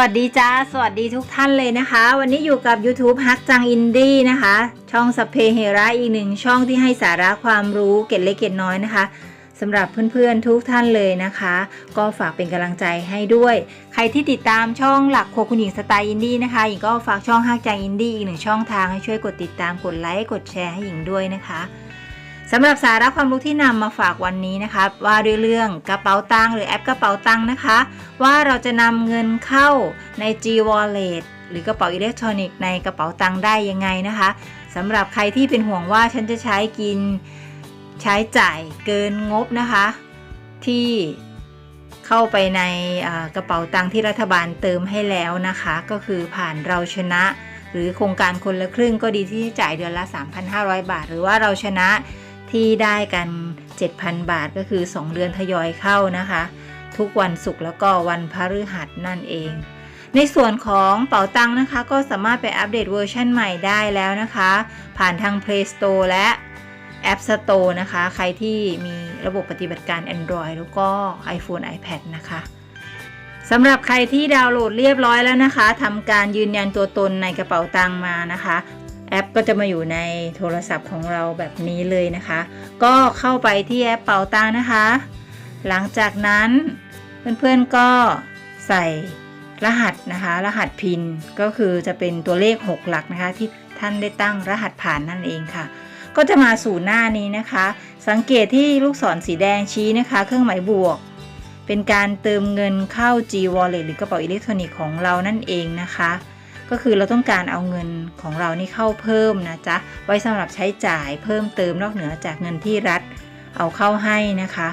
วัสดีจ้า สวัสดีทุกท่านเลยนะคะ วันนี้อยู่กับ YouTube ฮักจังอินดี้นะคะ ช่องสเพเฮระอีกหนึ่งช่องที่ให้สาระความรู้เก็ดเล็กเก็ดน้อยนะคะสำหรับเพื่อนๆทุกท่านเลยนะคะ ก็ฝากเป็นกำลังใจให้ด้วย ใครที่ติดตามช่องหลักโครัวคุณหญิงสไตล์อินดี้นะคะหญิงก็ฝากช่องฮักจังอินดี้อีกหนึ่งช่องทางให้ช่วยกดติดตามกดไลค์กดแชร์ให้หญิงด้วยนะคะ สำหรับสาระความรู้ที่นำมาฝากวันนี้นะคะ ว่าด้วยเรื่องกระเป๋าตังค์หรือแอปกระเป๋าตังค์นะคะ ว่าเราจะนำเงินเข้าใน G Wallet หรือกระเป๋าอิเล็กทรอนิกส์ในกระเป๋าตังค์ได้ยังไงนะคะสำหรับใครที่เป็นห่วงว่าฉันจะใช้กินใช้จ่ายเกินงบนะคะ ที่เข้าไปในกระเป๋าตังค์ที่รัฐบาลเติมให้แล้วนะคะ ก็คือผ่านเราชนะ หรือโครงการคนละครึ่งก็ดีที่จ่ายเดือนละ 3,500 บาท หรือว่าเราชนะ ที่ได้กัน 7,000 บาทก็คือ 2 เดือนทยอยเข้านะคะ ทุกวันศุกร์แล้วก็วันพฤหัสนั่นเอง ในส่วนของเป๋าตังค์นะคะ ก็สามารถไปอัปเดตเวอร์ชันใหม่ได้แล้วนะคะ ผ่านทาง Play Store และ App Store นะคะ ใครที่มีระบบปฏิบัติการ Android แล้วก็ iPhone iPad นะคะสำหรับใครที่ดาวน์โหลดเรียบร้อยแล้วนะคะทำการยืนยันตัวตนในกระเป๋าตังค์มานะคะ แอปก็จะมาอยู่ในโทรศัพท์ของเราแบบนี้เลยนะคะ ก็เข้าไปที่แอปเป๋าตังนะคะ หลังจากนั้นเพื่อนๆก็ใส่รหัสนะคะ รหัสพินก็คือจะเป็นตัวเลข 6 หลักนะคะ ที่ท่านได้ตั้งรหัสผ่านนั่นเองค่ะ ก็จะมาสู่หน้านี้นะคะ สังเกตที่ลูกศรสีแดงชี้นะคะ เครื่องหมายบวก เป็นการเติมเงินเข้า G Wallet หรือกระเป๋าอิเล็กทรอนิกส์ของเรานั่นเองนะคะ ก็คือเราต้องการเอาเงินของเรานี่เข้าเพิ่มนะจ๊ะไว้สำหรับใช้จ่ายเพิ่มเติมนอกเหนือจากเงินที่รัฐเอาเข้าให้นะคะ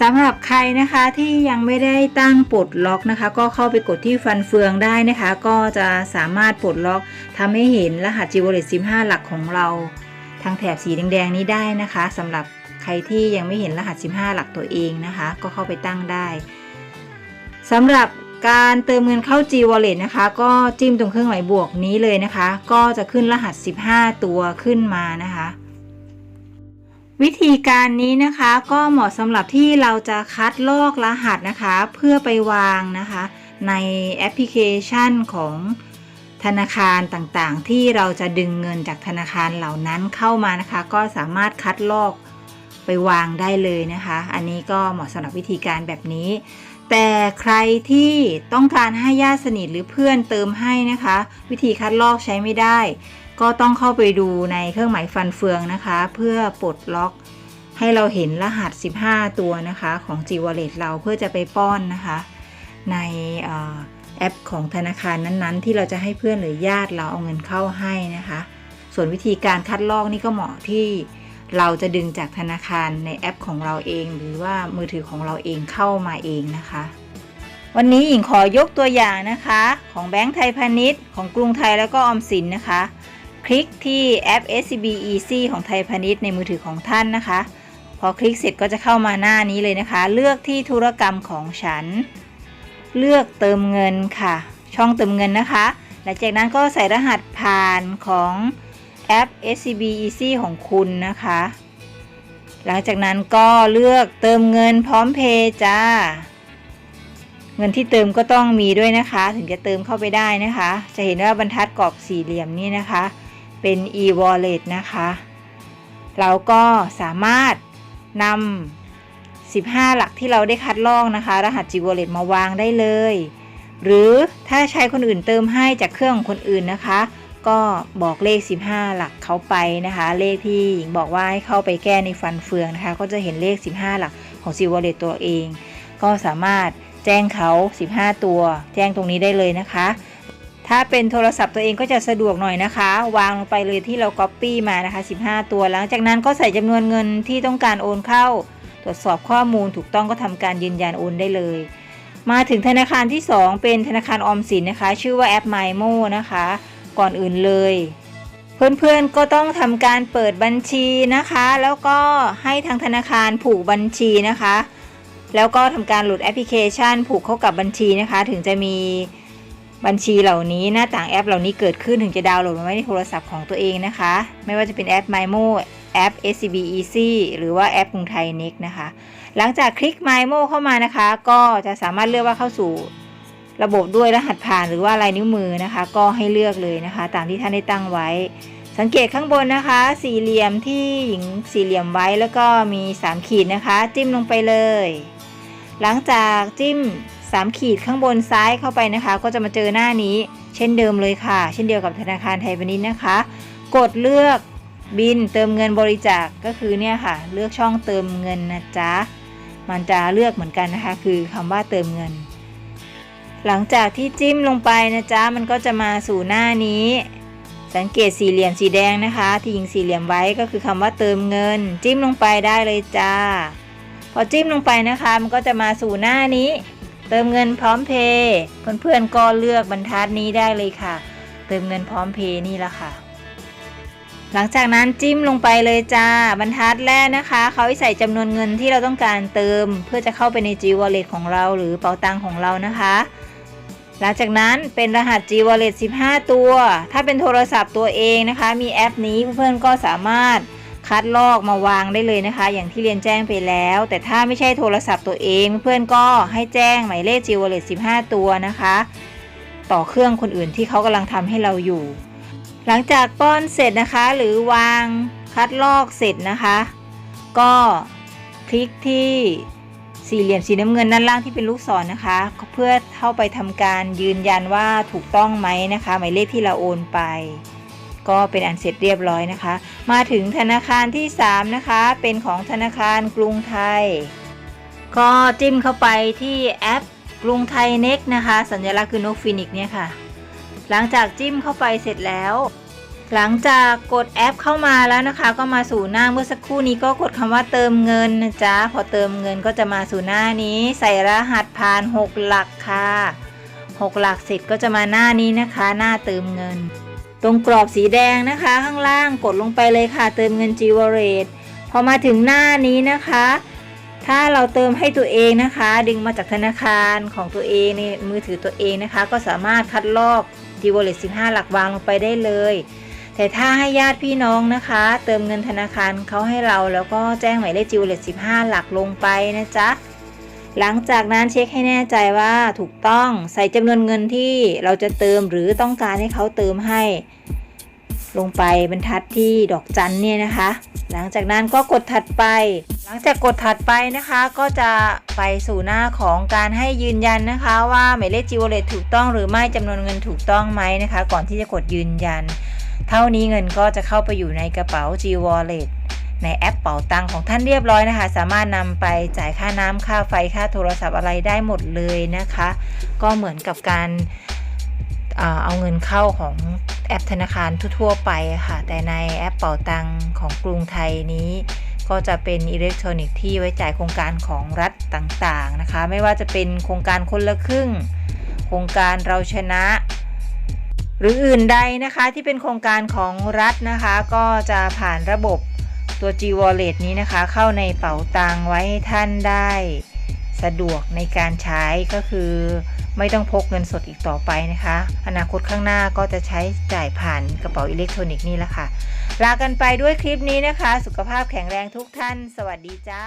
สำหรับใครนะคะที่ยังไม่ได้ตั้งปลดล็อกนะคะ ก็เข้าไปกดที่ฟันเฟืองได้นะคะ ก็จะสามารถปลดล็อกทำให้เห็นรหัส g w a l l e t 15 หลักของเรา ทางแถบสีแดงๆนี้ได้นะคะสำหรับใครที่ยังไม่เห็นรหัส 15 หลักตัวเองนะคะ ก็เข้าไปตั้งได้สำหรับ การเติมเงินเข้า G Wallet นะคะ ก็จิ้มตรงเครื่องหมายบวกนี้เลยนะคะ ก็จะขึ้นรหัส 15 ตัวขึ้นมานะคะ วิธีการนี้นะคะก็เหมาะสำหรับที่เราจะคัดลอกรหัสนะคะ เพื่อไปวางนะคะ ในแอปพลิเคชันของธนาคารต่างๆ ที่เราจะดึงเงินจากธนาคารเหล่านั้นเข้ามานะคะ ก็สามารถคัดลอก ไปวางได้เลยนะคะ อันนี้ก็เหมาะสำหรับวิธีการแบบนี้ แต่ใครที่ต้องการให้ญาติสนิทหรือเพื่อนเติมให้นะคะ วิธีคัดลอกใช้ไม่ได้ ก็ต้องเข้าไปดูในเครื่องหมายฟันเฟืองนะคะ เพื่อปลดล็อกให้เราเห็นรหัส 15 ตัวนะคะของ G Wallet เราเพื่อจะไปป้อนนะคะ ในออแอปของธนาคารนั้นๆ ที่เราจะให้เพื่อนหรือญาติเราเอาเงินเข้าให้นะคะ ส่วนวิธีการคัดลอกนี่ก็เหมาะที่ เราจะดึงจากธนาคารในแอปของเราเอง หรือว่ามือถือของเราเองเข้ามาเองนะคะ วันนี้หญิงขอยกตัวอย่างนะคะ ของแบงก์ไทยพาณิชย์ของกรุงไทยแล้วก็ออมสินนะคะ คลิกที่แอป SCB Easy ของไทยพาณิชย์ในมือถือของท่านนะคะ พอคลิกเสร็จก็จะเข้ามาหน้านี้เลยนะคะ เลือกที่ธุรกรรมของฉัน เลือกเติมเงินค่ะ ช่องเติมเงินนะคะหลังจากนั้นก็ใส่รหัสผ่านของ แอป SCB Easy ของคุณนะคะ หลังจากนั้นก็เลือกเติมเงินพร้อมเพย์จ้า เงินที่เติมก็ต้องมีด้วยนะคะ ถึงจะเติมเข้าไปได้นะคะ จะเห็นว่าบรรทัดกรอบสี่เหลี่ยมนี่นะคะ เป็น e-wallet นะคะ เราก็สามารถนำ15 หลักที่เราได้คัดลอกนะคะ รหัส G Wallet มาวางได้เลย หรือถ้าใช้คนอื่นเติมให้จากเครื่องของคนอื่นนะคะ ก็บอกเลข 15 หลักเขาไปนะคะ เลขที่หญิงบอกว่าให้เข้าไปแก้ในฟันเฟืองนะคะ ก็จะเห็นเลข 15 หลักของ G Wallet ตัวเอง ก็สามารถแจ้งเขา 15 ตัว แจ้งตรงนี้ได้เลยนะคะ ถ้าเป็นโทรศัพท์ตัวเองก็จะสะดวกหน่อยนะคะ วางลงไปเลยที่เรา Copy มานะคะ 15 ตัว หลังจากนั้นก็ใส่จำนวนเงินที่ต้องการโอนเข้า ตรวจสอบข้อมูลถูกต้องก็ทำการยืนยันโอนได้เลยมาถึงธนาคารที่ 2 เป็นธนาคารออมสินนะคะ ชื่อว่าแอป MyMo นะคะ ก่อนอื่นเลย เพื่อนๆก็ต้องทำการเปิดบัญชีนะคะ แล้วก็ให้ทางธนาคารผูกบัญชีนะคะ แล้วก็ทำการโหลดแอปพลิเคชัน ผูกเข้ากับบัญชีนะคะ ถึงจะมีบัญชีเหล่านี้หน้าต่างแอปเหล่านี้เกิดขึ้นถึงจะดาวน์โหลดมาไว้ในโทรศัพท์ของตัวเองนะคะ ไม่ว่าจะเป็นแอป MyMo แอป SCB Easy หรือว่าแอปกรุงไทย Next นะคะ หลังจากคลิก MyMo เข้ามานะคะ ก็จะสามารถเลือกว่าเข้าสู่ ระบบด้วยรหัสผ่านหรือว่าลายนิ้วมือนะคะ ก็ให้เลือกเลยนะคะ ตามที่ท่านได้ตั้งไว้ สังเกตข้างบนนะคะ สี่เหลี่ยมที่หญิงสี่เหลี่ยมไว้แล้วก็มี 3 ขีดนะคะ จิ้มลงไปเลย หลังจากจิ้ม 3 ขีดข้างบนซ้ายเข้าไปนะคะ ก็จะมาเจอหน้านี้ เช่นเดิมเลยค่ะ เช่นเดียวกับธนาคารไทยพาณิชย์นะคะ กดเลือกบินเติมเงินบริจาคก็คือเนี่ยค่ะ เลือกช่องเติมเงินนะจ๊ะมันจะเลือกเหมือนกันนะคะ คือคำว่าเติมเงิน หลังจากที่จิ้มลงไปนะจ๊ะมันก็จะมาสู่หน้านี้ สังเกตสี่เหลี่ยมสีแดงนะคะ ที่ยิงสี่เหลี่ยมไว้ก็คือคำว่าเติมเงิน จิ้มลงไปได้เลยจ้า พอจิ้มลงไปนะคะ มันก็จะมาสู่หน้านี้ เติมเงินพร้อมเพย์เพื่อนๆก็เลือกบรรทัดนี้ได้เลยค่ะ เติมเงินพร้อมเพย์นี่ละค่ะหลังจากนั้นจิ้มลงไปเลยจ้า บรรทัดแรกนะคะ เขาใใส่จำนวนเงินที่เราต้องการเติม เพื่อจะเข้าไปใน G Wallet ของเราหรือเป๋าตังของเรานะคะ หลังจากนั้นเป็นรหัส G Wallet 15 ตัว ถ้าเป็นโทรศัพท์ตัวเองนะคะ มีแอปนี้เพื่อนๆก็สามารถคัดลอกมาวางได้เลยนะคะ อย่างที่เรียนแจ้งไปแล้ว แต่ถ้าไม่ใช่โทรศัพท์ตัวเองเพื่อนๆก็ให้แจ้งหมายเลข G Wallet 15 ตัวนะคะ ต่อเครื่องคนอื่นที่เขากำลังทำให้เราอยู่ หลังจากป้อนเสร็จนะคะ หรือวางคัดลอกเสร็จนะคะ ก็คลิกที่ สี่เหลี่ยมสีน้ำเงินด้านล่างที่เป็นลูกศรนนะคะ เพื่อเข้าไปทำการยืนยันว่าถูกต้องไหมนะคะ หมายเลขที่เราโอนไป ก็เป็นอันเสร็จเรียบร้อยนะคะ มาถึงธนาคารที่ 3 นะคะ เป็นของธนาคารกรุงไทย ก็จิ้มเข้าไปที่แอปกรุงไทยเน็กนะคะ สัญลักษณ์คือนกฟินิกเนี่ยค่ะ หลังจากจิ้มเข้าไปเสร็จแล้ว หลังจากกดแอปเข้ามาแล้วนะคะ ก็มาสู่หน้าเมื่อสักครู่นี้ก็กดคำว่าเติมเงินนะจ๊ะพอเติมเงินก็จะมาสู่หน้านี้ ใส่รหัสผ่าน 6 หลักค่ะ 6 หลักเสร็จก็จะมาหน้านี้นะคะ หน้าเติมเงิน ตรงกรอบสีแดงนะคะ ข้างล่างกดลงไปเลยค่ะ เติมเงิน g w a l l e t พอมาถึงหน้านี้นะคะ ถ้าเราเติมให้ตัวเองนะคะ ดึงมาจากธนาคารของตัวเองในมือถือตัวเองนะคะ ก็สามารถคัดลอก g w a l l e t 15 หลักวางลงไปได้เลย แต่ถ้าให้ญาติพี่น้องนะคะ เติมเงินธนาคารเขาให้เราแล้วก็แจ้งหมายเลข g w a l l e t 15 หลักลงไปนะจ๊ะ หลังจากนั้นเช็คให้แน่ใจว่าถูกต้องใส่จำนวนเงินที่เราจะเติมหรือต้องการให้เขาเติมให้ ลงไปบรรทัดที่ดอกจันเนี่ยนะคะ หลังจากนั้นก็กดถัดไป หลังจากกดถัดไปนะคะก็จะไปสู่หน้าของการให้ยืนยันนะคะ ว่าหมายเลข g w a l l e t ถูกต้องหรือไม่จำนวนเงินถูกต้องไหมนะคะ ก่อนที่จะกดยืนยัน เท่านี้เงินก็จะเข้าไปอยู่ในกระเป๋า G Wallet ในแอปเป๋าตังของท่านเรียบร้อยนะคะ สามารถนำไปจ่ายค่าน้ำค่าไฟค่าโทรศัพท์อะไรได้หมดเลยนะคะ ก็เหมือนกับการเอาเงินเข้าของแอปธนาคารทั่ว ๆ ไปค่ะ แต่ในแอปเป๋าตังของกรุงไทยนี้ ก็จะเป็นอิเล็กทรอนิกส์ที่ไว้จ่ายโครงการของรัฐต่างๆนะคะ ไม่ว่าจะเป็นโครงการคนละครึ่ง โครงการเราชนะ หรืออื่นใดนะคะที่เป็นโครงการของรัฐนะคะ ก็จะผ่านระบบตัว G Wallet นี้นะคะ เข้าในเป๋าตังไว้ให้ท่านได้ สะดวกในการใช้ก็คือไม่ต้องพกเงินสดอีกต่อไปนะคะ อนาคตข้างหน้าก็จะใช้จ่ายผ่านกระเป๋าอิเล็กทรอนิกส์นี่แหละค่ะ ลากันไปด้วยคลิปนี้นะคะ สุขภาพแข็งแรงทุกท่าน สวัสดีจ้า